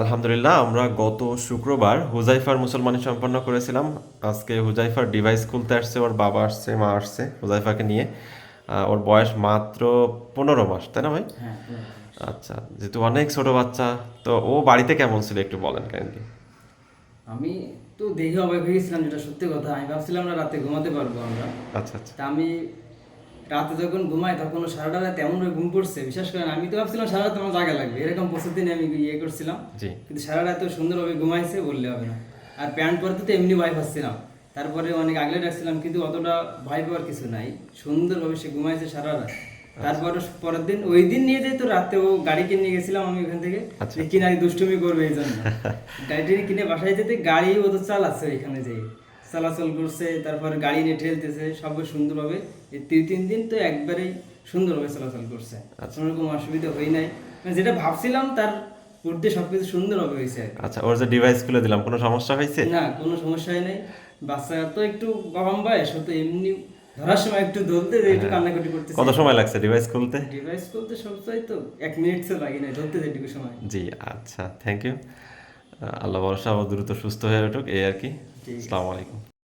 আলহামদুলিল্লাহ আমরা গত শুক্রবার হুজাইফার মুসলমানি সম্পন্ন করেছিলাম। আজকে হুজাইফার ডিভাইস খুলতে আসছে ওর বাবা আসছে মা আসছে হুজাইফাকে নিয়ে। ওর বয়স মাত্র পনেরো মাস তাই না ভাই? হ্যাঁ আচ্ছা যেহেতু অনেক ছোট বাচ্চা তো ও বাড়িতে কেমন ছিল একটু বলেন কাইন্ডলি আমি তো দেখে অবাক হয়ে গেছিলাম যেটা সত্যি কথা। আমি ভাবছিলাম না রাতে ঘুমাতে পারব আমরা। আচ্ছা আচ্ছা। তা আমি রাতে যখন ঘুমাই তখন সারাটা রাত এমন ভাবে ঘুম পড়ছে বিশেষ করে আমি তো ভাবছিলাম সারা রাত আমার জায়গা লাগবে। এরকম প্রস্তুতি নিয়ে আমি ইয়ে করছিলাম। কিন্তু সারা রাত সুন্দরভাবে ঘুমাইছে বললে হবে না। আর প্যান্ট পরতে তো এমনি ভয় পাচ্ছিলাম। তারপরে অনেক আগলে রাখছিলাম কিন্তু অতটা ভয় পাওয়ার কিছু নাই। সুন্দরভাবে সে ঘুমাইছে সারা রাত। তারপরে পরের দিন ওই দিন নিয়ে যাই তো রাতে ও গাড়ি কিনে গেছিলাম আমি ওখান থেকে। আচ্ছা। কিনা দুষ্টুমি করবে এই জন্য। গাড়িটি কিনে বাসায় যেতে গাড়ি ও তো চালাচ্ছে এখানে যেয়ে। চলাচল করছে তারপর গাড়ি নিয়ে ঠেলতেছে সব সুন্দরভাবে এই তিন তিন দিন তো একবারেই সুন্দরভাবে চলাচল করছে। আচ্ছা। কোনো রকম অসুবিধা হয় নাই। মানে যেটা ভাবছিলাম তার উর্ধে সবকিছু সুন্দরভাবে হয়েছে আচ্ছা ওর যে ডিভাইস খুলে দিলাম কোনো সমস্যা হয়েছে? না কোনো সমস্যাই নেই। বাচ্চা তো একটু কম বয়স তো এমনি ধরার সময় একটু ধরতে যে একটু কান্নাকাটি করতে কত সময় লাগছে ডিভাইস খুলতে? ডিভাইস করতে সবসময় তো এক মিনিট তো লাগে না ধরতে যেটুকু সময়। জি আচ্ছা থ্যাংক ইউ আল্লাহ ভরসা দ্রুত সুস্থ হয়ে উঠুক এই আর কি। আসসালামু আলাইকুম